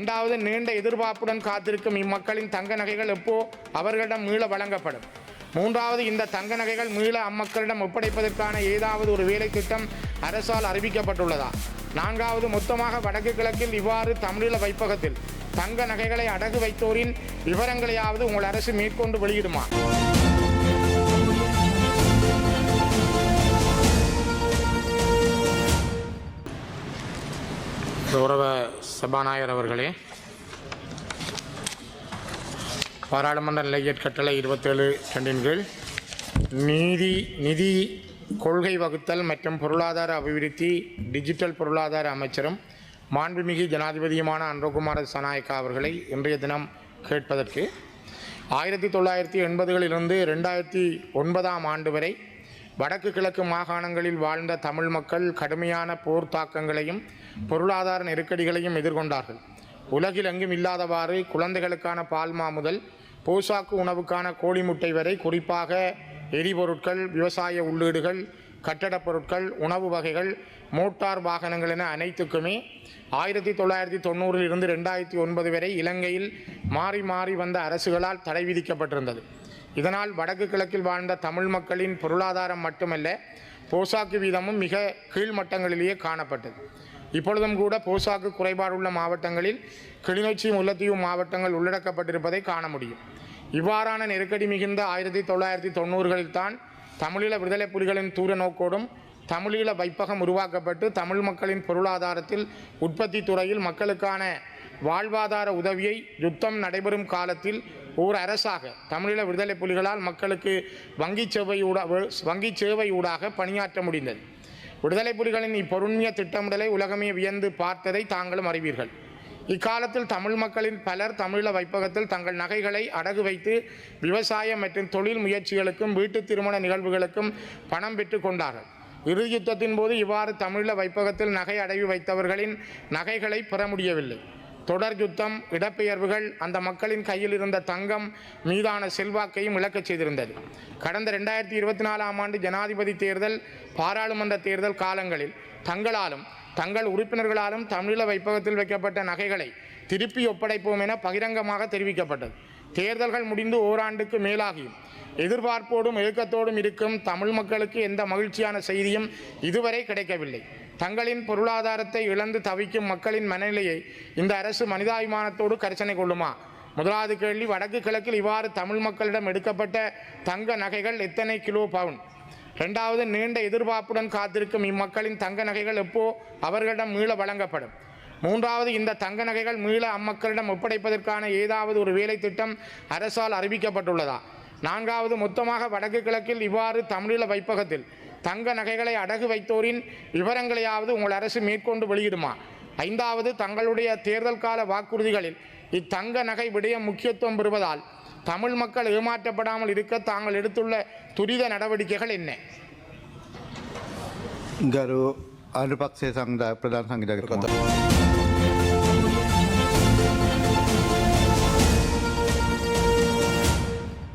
இரண்டாவது நீண்ட எதிர்பார்ப்புடன் காத்திருக்கும் இம்மக்களின் தங்க நகைகள் எப்போ அவர்களிடம் மீள வழங்கப்படும்? மூன்றாவது இந்த தங்க நகைகள் மீள அம்மக்களிடம் ஒப்படைப்பதற்கான ஏதாவது ஒரு வேலை திட்டம் அரசால் அறிவிக்கப்பட்டுள்ளதா? நான்காவது மொத்தமாக வடக்கு கிழக்கில் இவ்வாறு தமிழீழ வைப்பகத்தில் தங்க நகைகளை அடகு வைத்தோரின் விவரங்களையாவது உங்கள் அரசு மேற்கொண்டு வெளியிடுமா? கௌரவ சபாநாயகர் அவர்களே பாராளுமன்ற நிலையற் கட்டளை இருபத்தேழு ரெண்டின் கீழ் நீதி நிதி கொள்கை வகுத்தல் மற்றும் பொருளாதார அபிவிருத்தி டிஜிட்டல் பொருளாதார அமைச்சரும் மாண்புமிகு ஜனாதிபதியுமான அன்றகுமார சனாயக்கா அவர்களை இன்றைய தினம் கேட்பதற்கு ஆயிரத்தி தொள்ளாயிரத்தி எண்பதுகளிலிருந்து ரெண்டாயிரத்தி ஒன்பதாம் ஆண்டு வரை வடக்கு கிழக்கு மாகாணங்களில் வாழ்ந்த தமிழ் மக்கள் கடுமையான போர் தாக்கங்களையும் பொருளாதார நெருக்கடிகளையும் எதிர்கொண்டார்கள். உலகில் எங்கும் இல்லாதவாறு குழந்தைகளுக்கான பால்மா முதல் போசாக்கு உணவுக்கான கோழி முட்டை வரை குறிப்பாக எரிபொருட்கள் விவசாய உள்ளீடுகள் கட்டடப் பொருட்கள் உணவு வகைகள் மோட்டார் வாகனங்கள் என அனைத்துக்குமே ஆயிரத்தி தொள்ளாயிரத்தி தொண்ணூறில் இருந்து ரெண்டாயிரத்தி ஒன்பது வரை இலங்கையில் மாறி மாறி வந்த அரசுகளால் தடை விதிக்கப்பட்டிருந்தது. இதனால் வடக்கு கிழக்கில் வாழ்ந்த தமிழ் மக்களின் பொருளாதாரம் மட்டுமல்ல போசாக்கு வீதமும் மிக கீழ்மட்டங்களிலேயே காணப்பட்டது. இப்பொழுதும் கூட போசாக்கு குறைபாடுள்ள மாவட்டங்களில் கிளிநொச்சி முல்லைத்தீவு மாவட்டங்கள் உள்ளடக்கப்பட்டிருப்பதை காண முடியும். இவ்வாறான நெருக்கடி மிகுந்த ஆயிரத்தி தொள்ளாயிரத்தி தொண்ணூறுகளில் தான் தமிழீழ விடுதலை புலிகளின் தூர நோக்கோடும் தமிழீழ வைப்பகம் உருவாக்கப்பட்டு தமிழ் மக்களின் பொருளாதாரத்தில் உற்பத்தி துறையில் மக்களுக்கான வாழ்வாதார உதவியை யுத்தம் நடைபெறும் காலத்தில் ஓர் அரசாக தமிழீழ விடுதலை புலிகளால் மக்களுக்கு வங்கி சேவை ஊடா வங்கி சேவை ஊடாக பணியாற்ற முடிந்தது. விடுதலை புலிகளின் இப்பொருண்மைய திட்டமிடலை உலகமே வியந்து பார்த்ததை தாங்களும் அறிவீர்கள். இக்காலத்தில் தமிழ் மக்களின் பலர் தமிழீழ வைப்பகத்தில் தங்கள் நகைகளை அடகு வைத்து விவசாயம் மற்றும் தொழில் முயற்சிகளுக்கும் வீட்டு திருமண நிகழ்வுகளுக்கும் பணம் பெற்று கொண்டார்கள். இறுதி யுத்தத்தின் போது இவ்வாறு தமிழீழ வைப்பகத்தில் நகை அடைவு வைத்தவர்களின் நகைகளை பெற முடியவில்லை. தொடர் யுத்தம் இடப்பெயர்வுகள் அந்த மக்களின் கையில் இருந்த தங்கம் மீதான செல்வாக்கையும் இழக்கச் செய்திருந்தது. கடந்த ரெண்டாயிரத்தி இருபத்தி நாலாம் ஆண்டு ஜனாதிபதி தேர்தல் பாராளுமன்ற தேர்தல் காலங்களில் தங்களாலும் தங்கள் உறுப்பினர்களாலும் தமிழீழ வைப்பகத்தில் வைக்கப்பட்ட நகைகளை திருப்பி ஒப்படைப்போம் என பகிரங்கமாக தெரிவிக்கப்பட்டது. தேர்தல்கள் முடிந்து ஓராண்டுக்கு மேலாகியும் எதிர்பார்ப்போடும் ஏக்கத்தோடும் இருக்கும் தமிழ் மக்களுக்கு எந்த மகிழ்ச்சியான செய்தியும் இதுவரை கிடைக்கவில்லை. தங்களின் பொருளாதாரத்தை இழந்து தவிக்கும் மக்களின் மனநிலையை இந்த அரசு மனிதாபிமானத்தோடு கரிசனை கொள்ளுமா? முதலாவது கேள்வி வடக்கு கிழக்கில் இவ்வாறு தமிழ் மக்களிடம் எடுக்கப்பட்ட தங்க நகைகள் எத்தனை கிலோ பவுன்? ரெண்டாவது நீண்ட எதிர்பார்ப்புடன் காத்திருக்கும் இம்மக்களின் தங்க நகைகள் எப்போ அவர்களிடம் மீள வழங்கப்படும்? மூன்றாவது இந்த தங்க நகைகள் மீள அம்மக்களிடம் ஒப்படைப்பதற்கான ஏதாவது ஒரு வேலை திட்டம் அரசால் அறிவிக்கப்பட்டுள்ளதா? நான்காவது மொத்தமாக வடக்கு கிழக்கில் இவ்வாறு தமிழீழ வைப்பகத்தில் தங்க நகைகளை அடகு வைத்தோரின் விவரங்களையாவது உங்கள் அரசு மேற்கொண்டு வெளியிடுமா ஐந்தாவது தங்களுடைய தேர்தல் கால வாக்குறுதிகளில் இத்தங்க நகை விடயம் முக்கியத்துவம் பெறுவதால் தமிழ் மக்கள் ஏமாற்றப்படாமல் இருக்க தாங்கள் எடுத்துள்ள துரித நடவடிக்கைகள் என்ன ගරු අනුපක්ෂය සංදා ප්‍රධාන සංගිධකතුමා.